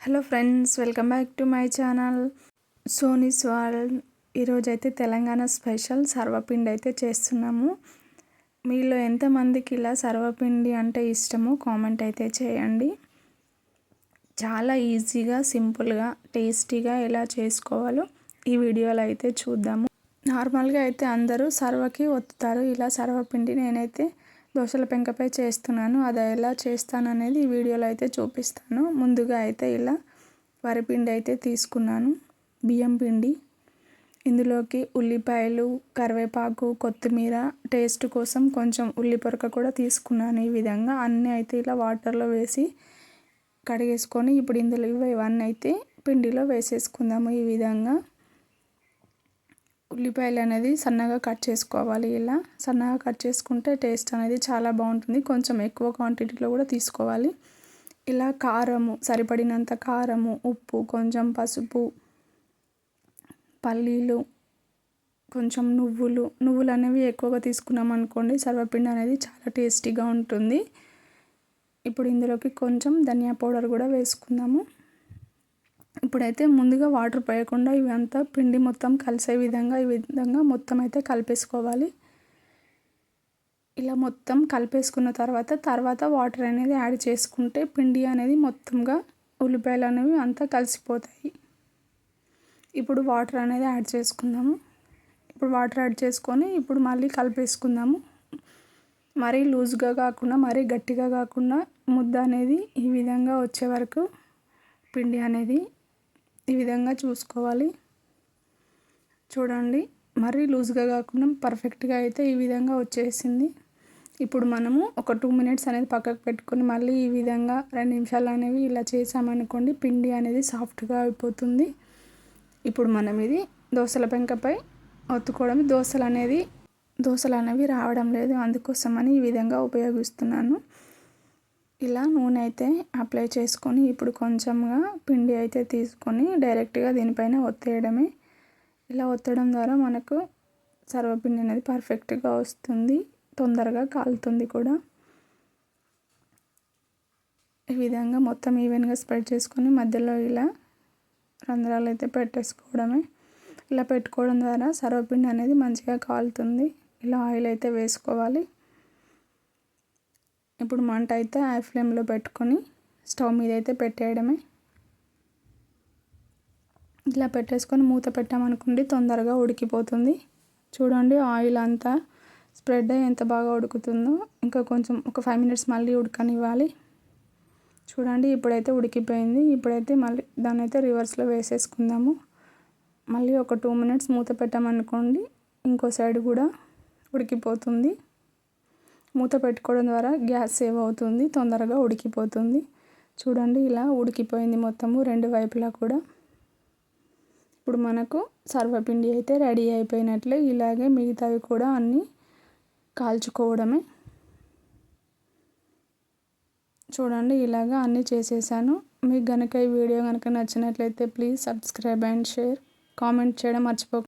Hello friends welcome back to my channel. Soni's world ఈరోజు అయితే Telangana special సర్వపిండి అయితే చేస్తున్నాము. మీలో ఎంతమందికి ఇలా సర్వపిండి అంటే ఇష్టమో కామెంట్ అయితే చేయండి. చాలా ఈజీగా సింపుల్గా టేస్టీగా ఎలా చేసుకోవాలో ఈ వీడియోలో అయితే చూద్దాము. నార్మల్గా అయితే అందరూ సర్వకి ఒత్తుతారు. ఇలా సర్వపిండి నేనైతే దోశల పెంకపై చేస్తున్నాను. అది ఎలా చేస్తాను అనేది ఈ వీడియోలో అయితే చూపిస్తాను. ముందుగా అయితే ఇలా వరిపిండి అయితే తీసుకున్నాను. బియ్యం పిండి. ఇందులోకి ఉల్లిపాయలు కరివేపాకు కొత్తిమీర టేస్ట్ కోసం కొంచెం ఉల్లి పొరక కూడా తీసుకున్నాను ఈ విధంగా. అన్నీ అయితే ఇలా వాటర్లో వేసి కడిగేసుకొని ఇప్పుడు ఇందులో ఇవన్నీ అయితే పిండిలో వేసేసుకుందాము ఈ విధంగా. ఉల్లిపాయలు అనేది సన్నగా కట్ చేసుకోవాలి. ఇలా సన్నగా కట్ చేసుకుంటే టేస్ట్ అనేది చాలా బాగుంటుంది. కొంచెం ఎక్కువ క్వాంటిటీలో కూడా తీసుకోవాలి. ఇలా కారము సరిపడినంత కారము ఉప్పు కొంచెం పసుపు పల్లీలు కొంచెం నువ్వులు నువ్వులు అనేవి ఎక్కువగా తీసుకున్నాం అనుకోండి సర్వపిండి అనేది చాలా టేస్టీగా ఉంటుంది. ఇప్పుడు ఇందులోకి కొంచెం ధనియా పౌడర్ కూడా వేసుకుందాము. ఇప్పుడైతే ముందుగా వాటర్ పోయకుండా ఇవంతా పిండి మొత్తం కలిసే విధంగా ఈ విధంగా మొత్తం అయితే కలిపేసుకోవాలి. ఇలా మొత్తం కలిపేసుకున్న తర్వాత తర్వాత వాటర్ అనేది యాడ్ చేసుకుంటే పిండి అనేది మొత్తంగా ఉల్లిపాయలు అనేవి అంతా కలిసిపోతాయి. ఇప్పుడు వాటర్ అనేది యాడ్ చేసుకుందాము. ఇప్పుడు వాటర్ యాడ్ చేసుకొని ఇప్పుడు మళ్ళీ కలిపేసుకుందాము. మరీ లూజ్గా కాకుండా మరీ గట్టిగా కాకుండా ముద్ద అనేది ఈ విధంగా వచ్చే వరకు పిండి అనేది ఈ విధంగా చూసుకోవాలి. చూడండి. మరీ లూజ్గా కాకుండా పర్ఫెక్ట్గా అయితే ఈ విధంగా వచ్చేసింది. ఇప్పుడు మనము ఒక టూ మినిట్స్ అనేది పక్కకు పెట్టుకొని మళ్ళీ ఈ విధంగా రెండు నిమిషాలు అనేవి ఇలా చేసామనుకోండి పిండి అనేది సాఫ్ట్గా అయిపోతుంది. ఇప్పుడు మనం ఇది దోశల పెంకపై ఒత్తుకోవడం. దోశలు అనేది దోశలు అనేవి రావడం లేదు. అందుకోసమని ఈ విధంగా ఉపయోగిస్తున్నాను. ఇలా నూనె అయితే అప్లై చేసుకొని ఇప్పుడు కొంచెంగా పిండి అయితే తీసుకొని డైరెక్ట్గా దీనిపైన ఒత్తేయడమే. ఇలా ఒత్తడం ద్వారా మనకు సర్వపిండి అనేది పర్ఫెక్ట్గా వస్తుంది. తొందరగా కాలుతుంది కూడా. ఈ విధంగా మొత్తం ఈవెన్గా స్ప్రెడ్ చేసుకొని మధ్యలో ఇలా రంధ్రాలు అయితే పెట్టేసుకోవడమే. ఇలా పెట్టుకోవడం ద్వారా సర్వపిండి అనేది మంచిగా కాలుతుంది. ఇలా ఆయిల్ అయితే వేసుకోవాలి. ఇప్పుడు మంట అయితే హై ఫ్లేమ్లో పెట్టుకొని స్టవ్ మీద అయితే పెట్టేయడమే. ఇలా పెట్టేసుకొని మూత పెట్టామనుకోండి తొందరగా ఉడికిపోతుంది. చూడండి ఆయిల్ అంతా స్ప్రెడ్ అయ్యి ఎంత బాగా ఉడుకుతుందో. ఇంకా కొంచెం ఒక ఫైవ్ మినిట్స్ మళ్ళీ ఉడకనివ్వాలి. చూడండి ఇప్పుడైతే ఉడికిపోయింది. ఇప్పుడైతే మళ్ళీ దాన్ని అయితే రివర్స్లో వేసేసుకుందాము. మళ్ళీ ఒక టూ మినిట్స్ మూత పెట్టామనుకోండి ఇంకో సైడ్ కూడా ఉడికిపోతుంది. మూత పెట్టుకోవడం ద్వారా గ్యాస్ సేవ్ అవుతుంది తొందరగా ఉడికిపోతుంది. చూడండి ఇలా ఉడికిపోయింది మొత్తము రెండు వైపులా కూడా. ఇప్పుడు మనకు సర్వపిండి అయితే రెడీ అయిపోయినట్లే ఇలాగే మిగతావి కూడా అన్నీ కాల్చుకోవడమే. చూడండి ఇలాగా అన్నీ చేసేసాను. మీకు కనుక ఈ వీడియో కనుక నచ్చినట్లయితే please subscribe and share. Comment చేయడం మర్చిపో